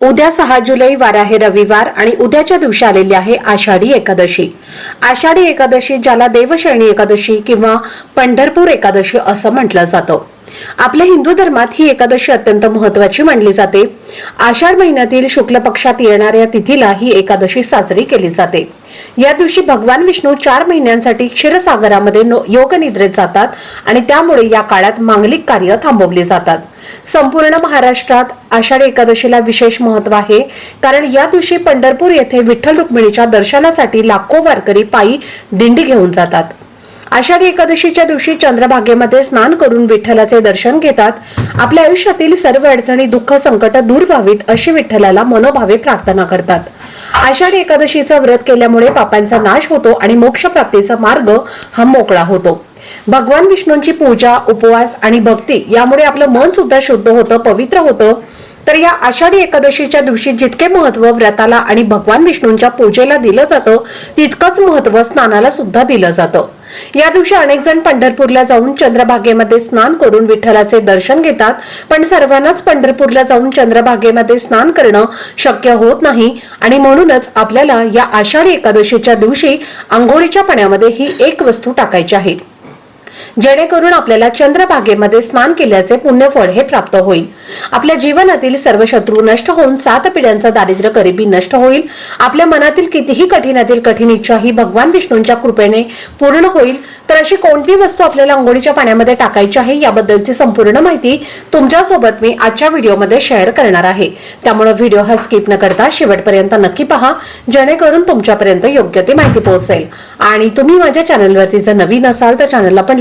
उद्या सहा जुलै वार आहे रविवार आणि उद्याच्या दिवशी आलेली आहे आषाढी एकादशी. आषाढी एकादशी ज्याला देवशयणी एकादशी किंवा पंढरपूर एकादशी असं म्हटलं जातं. आपल्या हिंदू धर्मात ही एकादशी अत्यंत महत्वाची मानली जाते. आषाढ महिन्यातील शुक्ल पक्षात येणाऱ्या तिथीला ही एकादशी साजरी केली जाते. या दिवशी भगवान विष्णू चार महिन्यांसाठी क्षीरसागरामध्ये योग योगनिद्रेत जातात आणि त्यामुळे या काळात मांगलिक कार्य थांबवली जातात. संपूर्ण महाराष्ट्रात आषाढी एकादशीला विशेष महत्त्व आहे. कारण या दिवशी पंढरपूर येथे विठ्ठल रुक्मिणीच्या दर्शनासाठी लाखो वारकरी पायी दिंडी घेऊन जातात. आषाढी एकादशीच्या दिवशी चंद्रभागेमध्ये स्नान करून विठ्ठलाचे दर्शन घेतात. आपल्या आयुष्यातील सर्व अडचणी दुःख संकट दूर व्हावीत अशी विठ्ठलाला मनोभावे प्रार्थना करतात. आषाढी एकादशीचं व्रत केल्यामुळे पापांचा नाश होतो आणि मोक्ष प्राप्तीचा मार्ग हा मोकळा होतो. भगवान विष्णूंची पूजा उपवास आणि भक्ती यामुळे आपलं मन सुद्धा शुद्ध होतं पवित्र होतं. तर या आषाढी एकादशीच्या दिवशी जितके महत्त्व व्रताला आणि भगवान विष्णूंच्या पूजेला दिलं जातं तितकंच महत्त्व स्नानाला सुद्धा दिलं जातं. या दिवशी अनेक जण पंढरपूरला जाऊन चंद्रभागेमध्ये स्नान करून विठ्ठलाचे दर्शन घेतात पण सर्वांनाच पंढरपूरला जाऊन चंद्रभागेमध्ये स्नान करणं शक्य होत नाही. आणि म्हणूनच आपल्याला या आषाढी एकादशीच्या दिवशी आंघोळीच्या पाण्यामध्ये ही एक वस्तू टाकायची आहे. जेणेकरून आपल्याला चंद्रभागेमध्ये स्नान केल्याचे पुण्यफळ हे प्राप्त होईल. आपल्या जीवनातील सर्व शत्रू नष्ट होऊन सात पिढ्यांचा दारिद्र्य गरिबी नष्ट होईल. आपल्या मनातील कितीही कठीणातील कठीण इच्छा ही भगवान विष्णूंच्या कृपेने पूर्ण होईल. तर अशी कोणती वस्तू आपल्याला अंघोळीच्या पाण्यामध्ये टाकायची आहे याबद्दलची संपूर्ण माहिती तुमच्यासोबत मी आजच्या व्हिडिओमध्ये शेअर करणार आहे. त्यामुळे व्हिडिओ हा स्किप न करता शेवटपर्यंत नक्की पहा जेणेकरून तुमच्यापर्यंत योग्य ती माहिती पोहोचेल. आणि तुम्ही माझ्या चॅनलवरती जर नवीन असाल तर चॅनलला पण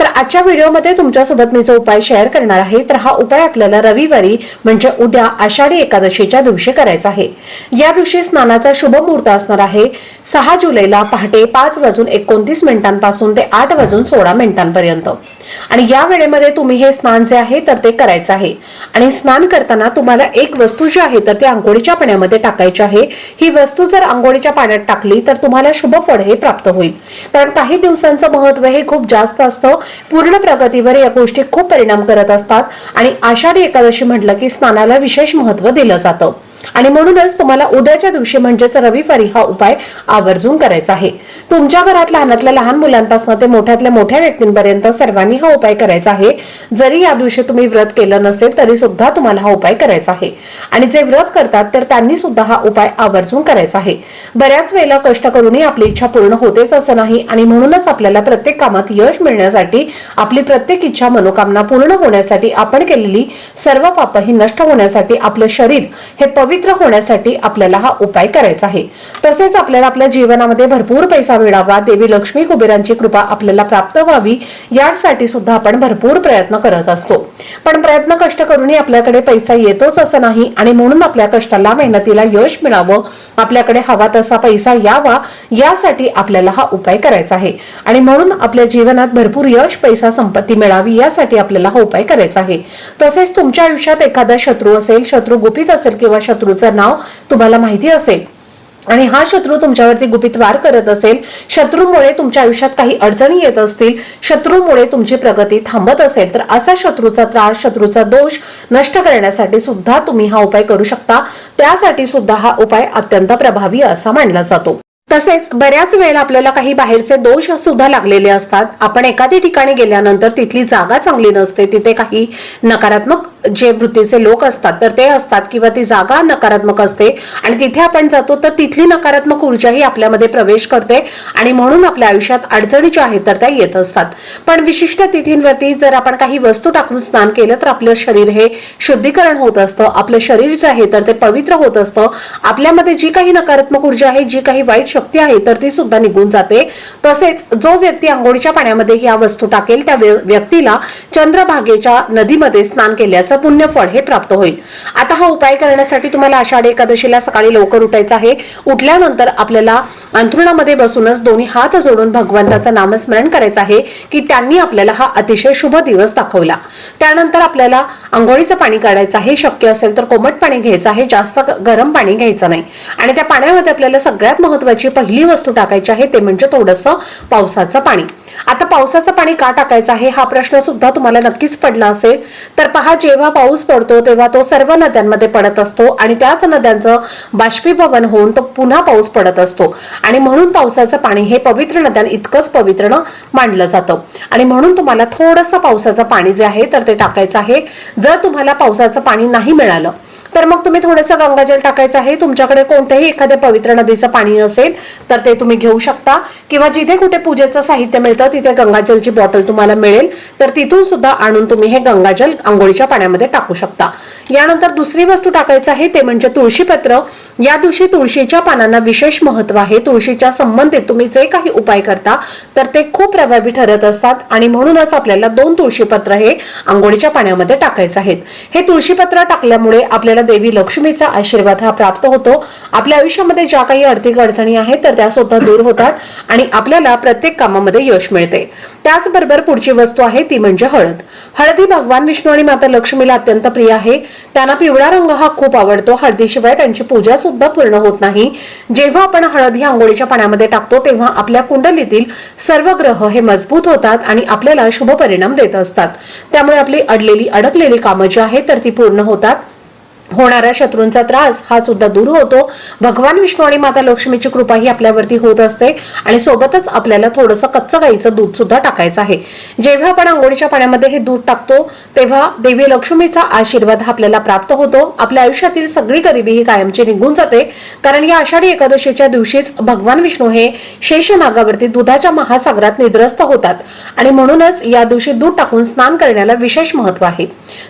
तर आजच्या व्हिडिओमध्ये तुमच्यासोबत मी जो उपाय शेअर करणार आहे तर हा उपाय आपल्याला रविवारी म्हणजे उद्या आषाढी एकादशीच्या दिवशी करायचा आहे. या दिवशी स्नानाचा शुभ मुहूर्त असणार आहे. सहा जुलैला पहाटे पाच वाजून एकोणतीस मिनिटांपासून ते आठ वाजून सोळा मिनिटांपर्यंत. आणि या वेळेमध्ये तुम्ही हे स्नान जे आहे तर ते करायचं आहे. आणि स्नान करताना तुम्हाला एक वस्तू जी आहे तर ती आंघोळीच्या पाण्यामध्ये टाकायची आहे. ही वस्तू जर आंघोळीच्या पाण्यात टाकली तर तुम्हाला शुभ फळ हे प्राप्त होईल. कारण काही दिवसांचं महत्त्व हे खूप जास्त असतं. पूर्ण प्रगतीवर या गोष्टी खूप परिणाम करत असतात. आणि आषाढी एकादशी म्हटलं की स्नानाला विशेष महत्त्व दिलं जातं. आणि म्हणूनच तुम्हाला उद्याच्या दिवशी म्हणजेच रविवारी हा उपाय आवर्जून करायचा आहे. तुमच्या घरात लहानातल्या लहान मुलांपासून ते मोठ्यातल्या मोठ्या व्यक्तींपर्यंत सर्वांनी हा उपाय करायचा आहे. जरी या दिवशी तुम्ही व्रत केलं नसेल तरी सुद्धा तुम्हाला हा उपाय करायचा आहे. आणि जे व्रत करतात तर त्यांनी सुद्धा हा उपाय आवर्जून करायचा आहे. बऱ्याच वेळेला कष्ट करूनही आपली इच्छा पूर्ण होतेच असं नाही आणि म्हणूनच आपल्याला प्रत्येक कामात यश मिळण्यासाठी आपली प्रत्येक इच्छा मनोकामना पूर्ण होण्यासाठी आपण केलेली सर्व पाप ही नष्ट होण्यासाठी आपलं शरीर हे पवित्र होण्यासाठी आपल्याला हा उपाय करायचा आहे. तसेच आपल्याला आपल्या जीवनामध्ये भरपूर पैसा मिळावा देवी लक्ष्मी कुबेरांची कृपा आपल्याला प्राप्त व्हावी यासाठी सुद्धा आपण भरपूर प्रयत्न करत असतो. पण प्रयत्न कष्ट करूनही आपल्याकडे पैसा येतोच असं नाही आणि म्हणून आपल्या कष्टाला मेहनतीला यश मिळावं आपल्याकडे हवा तसा पैसा यावा यासाठी आपल्याला हा उपाय करायचा आहे. आणि म्हणून आपल्या जीवनात भरपूर यश पैसा संपत्ती मिळावी यासाठी आपल्याला हा उपाय करायचा आहे. तसेच तुमच्या आयुष्यात एखादा शत्रू असेल शत्रू गुपित असेल किंवा शत्रू शत्रूचं नाव तुम्हाला माहिती असेल. आणि हा शत्रू तुमच्यावरती गुपित वार करत असेल. शत्रूमुळे तुमच्या आयुष्यात काही अडचणी येत असतील. शत्रूमुळे तुमची प्रगती थांबत असेल. तर असा शत्रूचा त्रास शत्रूचा दोष नष्ट करण्यासाठी सुद्धा तुम्ही हा उपाय करू शकता. त्यासाठी सुद्धा हा उपाय अत्यंत प्रभावी असा मानला जातो. तसेच बऱ्याच वेळेला आपल्याला काही बाहेरचे दोष सुद्धा लागलेले असतात. आपण एखाद्या ठिकाणी गेल्यानंतर तिथली जागा चांगली नसते तिथे काही नकारात्मक जे वृत्तीचे लोक असतात तर ते असतात किंवा ती जागा नकारात्मक असते आणि तिथे आपण जातो तर तिथली नकारात्मक ऊर्जा ही आपल्यामध्ये प्रवेश करते आणि म्हणून आपल्या आयुष्यात अडचणी ज्या आहेत तर त्या येत असतात. पण विशिष्ट तिथींवरती जर आपण काही वस्तू टाकून स्नान केलं तर आपलं शरीर हे शुद्धीकरण होत असतं. आपलं शरीर जे आहे तर ते पवित्र होत असतं. आपल्यामध्ये जी काही नकारात्मक ऊर्जा आहे जी काही वाईट शक्ती आहे तर ती सुद्धा निघून जाते. तसेच जो व्यक्ती आंघोळीच्या पाण्यामध्ये ह्या वस्तू टाकेल त्या व्यक्तीला चंद्रभागेच्या नदीमध्ये स्नान केल्याचं पुण्य फळ हे प्राप्त होईल. आता हा उपाय करण्यासाठी तुम्हाला आषाढी एकादशीला सकाळी लवकर उठायचं आहे. उठल्यानंतर आपल्याला अंथरुणामध्ये बसूनच दोन्ही हात जोडून भगवंताचं नामस्मरण करायचं आहे की त्यांनी आपल्याला हा अतिशय शुभ दिवस दाखवला. त्यानंतर आपल्याला आंघोळीचं पाणी काढायचं आहे. शक्य असेल तर कोमट पाणी घ्यायचं आहे. जास्त गरम पाणी घ्यायचं नाही. आणि त्या पाण्यामध्ये आपल्याला सगळ्यात महत्वाची पहिली वस्तू टाकायची आहे ते म्हणजे थोडंसं पावसाचं पाणी. आता पावसाचं पाणी का टाकायचं आहे? हा प्रश्न सुद्धा तुम्हाला नक्कीच पडला असेल. तर पहा जेव्हा पाऊस पडतो तेव्हा तो सर्व नद्यांमध्ये पडत असतो आणि त्याच नद्यांचं बाष्पीभवन होऊन तो पुन्हा पाऊस पडत असतो. आणि म्हणून पावसाचं पाणी हे पवित्र नद्यां इतकंच पवित्र मानलं जातं. आणि म्हणून तुम्हाला थोडंसं पावसाचं पाणी जे आहे तर ते टाकायचं आहे. जर तुम्हाला पावसाचं पाणी नाही मिळालं तर मग तुम्ही थोडंसं गंगाजल टाकायचं आहे. तुमच्याकडे कोणत्याही एखाद्या पवित्र नदीचं पाणी असेल तर ते तुम्ही घेऊ शकता. किंवा जिथे कुठे पूजेचं साहित्य मिळतं तिथे गंगाजलची बॉटल तुम्हाला मिळेल. तर तिथून सुद्धा आणून तुम्ही हे गंगाजल आंघोळीच्या पाण्यामध्ये टाकू शकता. यानंतर दुसरी वस्तू टाकायचं आहे ते म्हणजे तुळशीपत्र या दिवशी तुळशीच्या पानांना विशेष महत्त्व आहे. तुळशीच्या संबंधित तुम्ही जे काही उपाय करता तर ते खूप प्रभावी ठरत असतात. आणि म्हणूनच आपल्याला दोन तुळशीपत्र हे आंघोळीच्या पाण्यामध्ये टाकायचे आहेत. हे तुळशीपत्र टाकल्यामुळे आपल्याला देवी लक्ष्मीचा आशीर्वाद हा प्राप्त होतो. आपल्या आयुष्यामध्ये ज्या काही आर्थिक अडचणी आहेत तर त्या सुद्धा दूर होतात आणि आपल्याला प्रत्येक कामामध्ये यश मिळते. त्याचबरोबर पुढची वस्तू आहे ती म्हणजे हळद. हळद ही भगवान विष्णू आणि माता लक्ष्मीला अत्यंत प्रिय आहे. त्यांना पिवळा रंग हा खूप आवडतो. हळदीशिवाय त्यांची पूजा सुद्धा पूर्ण होत नाही. जेव्हा आपण हळद ही आंघोळीच्या पाण्यामध्ये टाकतो तेव्हा आपल्या कुंडलीतील सर्व ग्रह हे मजबूत होतात आणि आपल्याला शुभ परिणाम देत असतात. त्यामुळे आपली अडलेली अडकलेली कामं जी आहेत तर ती पूर्ण होतात. होणाऱ्या शत्रूंचा त्रास हा सुद्धा दूर होतो. भगवान विष्णू आणि माता लक्ष्मीची कृपा ही आपल्यावरती होत असते आणि सोबतच आपल्याला थोडंसं कच्चं गाईचं दूध सुद्धा टाकायचं आहे. जेव्हा आपण आंघोळीच्या पाण्यामध्ये हे दूध टाकतो तेव्हा देवी लक्ष्मीचा आशीर्वाद हा आपल्याला प्राप्त होतो. आपल्या आयुष्यातील सगळी गरिबी ही कायमची निघून जाते. कारण या आषाढी एकादशीच्या दिवशीच भगवान विष्णू हे शेष नागावरती दुधाच्या महासागरात निद्रस्त होतात आणि म्हणूनच या दिवशी दूध टाकून स्नान करण्याला विशेष महत्त्व आहे.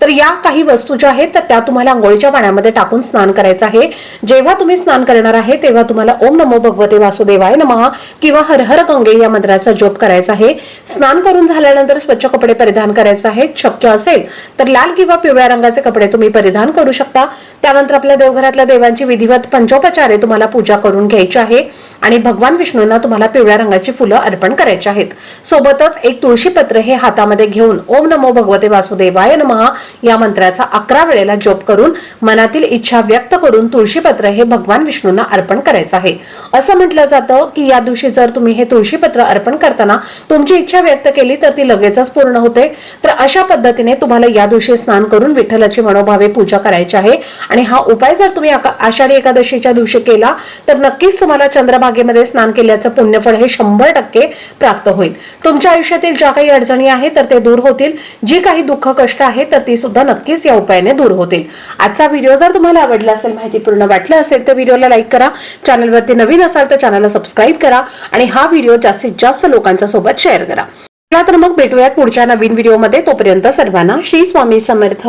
तर या काही वस्तू ज्या आहेत तर त्या तुम्हाला आंघोळीच्या पाण्यामध्ये टाकून स्नान करायचं आहे. जेव्हा तुम्ही स्नान करणार आहे तेव्हा तुम्हाला ओम नमो भगवते वासुदेवाय नमहा किंवा हर हर गंगे या मंत्राचा जप करायचा आहे. स्नान करून झाल्यानंतर स्वच्छ कपडे परिधान करायचे आहेत शक्य असेल तर लाल किंवा पिवळ्या रंगाचे कपडे तुम्ही परिधान करू शकता. त्यानंतर आपल्या देवघरातल्या देवांची विधिवत पंचोपचारे तुम्हाला पूजा करून घ्यायची आहे आणि भगवान विष्णूंना तुम्हाला पिवळ्या रंगाची फुलं अर्पण करायची आहेत. सोबतच एक तुळशीपत्र हे हातामध्ये घेऊन ओम नमो भगवते वासुदेवाय नमहा या मंत्राचा अकरा वेळेला जप करून मनातील इच्छा व्यक्त करून तुळशीपत्र हे भगवान विष्णूंना अर्पण करायचं आहे. असं म्हटलं जातं की या दिवशी जर तुम्ही हे तुळशीपत्र अर्पण करताना तुमची इच्छा व्यक्त केली तर ती लगेचच पूर्ण होते. तर अशा पद्धतीने तुम्हाला या दिवशी स्नान करून विठ्ठलाची मनोभावे पूजा करायची आहे. आणि हा उपाय जर तुम्ही आषाढी एकादशीच्या दिवशी केला तर नक्कीच तुम्हाला चंद्रभागेमध्ये स्नान केल्याचं पुण्यफळ हे शंभर टक्के प्राप्त होईल. तुमच्या आयुष्यातील ज्या काही अडचणी आहेत तर ते दूर होतील. जी काही दुःख कष्ट आहेत तर ती सुद्धा नक्कीच या उपायाने दूर होतील. आजचा व्हिडिओ जर तुम्हाला आवडला असेल माहितीपूर्ण वाटलं असेल तर व्हिडिओला लाईक करा. चॅनलवरती नवीन असाल तर चॅनलला सबस्क्राईब करा आणि हा व्हिडिओ जास्तीत जास्त लोकांच्या सोबत शेअर करा. चला तर मग भेटूयात पुढच्या नवीन व्हिडिओमध्ये तोपर्यंत सर्वांना श्री स्वामी समर्थ.